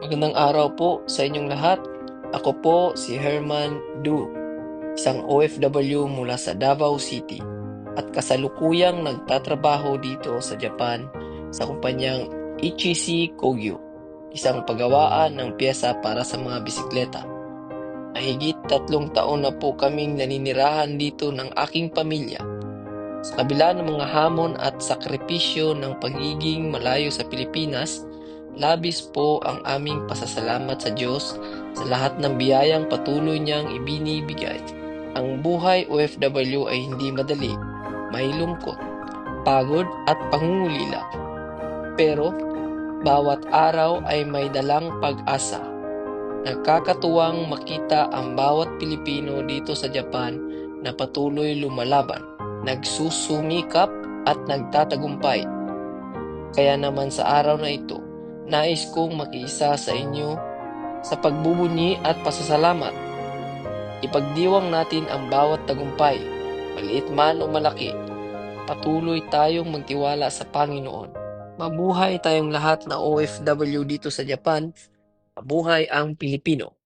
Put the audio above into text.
Magandang araw po sa inyong lahat. Ako po si Herman Du, isang OFW mula sa Davao City at kasalukuyang nagtatrabaho dito sa Japan sa kumpanyang Ichisi Kogyo, isang paggawaan ng pyesa para sa mga bisikleta. Mahigit tatlong taon na po kaming naninirahan dito ng aking pamilya. Sa kabila ng mga hamon at sakripisyo ng pagiging malayo sa Pilipinas, labis po ang aming pasasalamat sa Diyos sa lahat ng biyayang patuloy niyang ibinibigay. Ang buhay OFW ay hindi madali, may lungkot, pagod at pangungulila. Pero bawat araw ay may dalang pag-asa. Nakakatuwang makita ang bawat Pilipino dito sa Japan na patuloy lumalaban, nagsusumikap at nagtatagumpay. Kaya naman sa araw na ito, nais kong makiisa sa inyo sa pagbubunyi at pasasalamat. Ipagdiwang natin ang bawat tagumpay, maliit man o malaki. Patuloy tayong magtiwala sa Panginoon. Mabuhay tayong lahat na OFW dito sa Japan. Mabuhay ang Pilipino.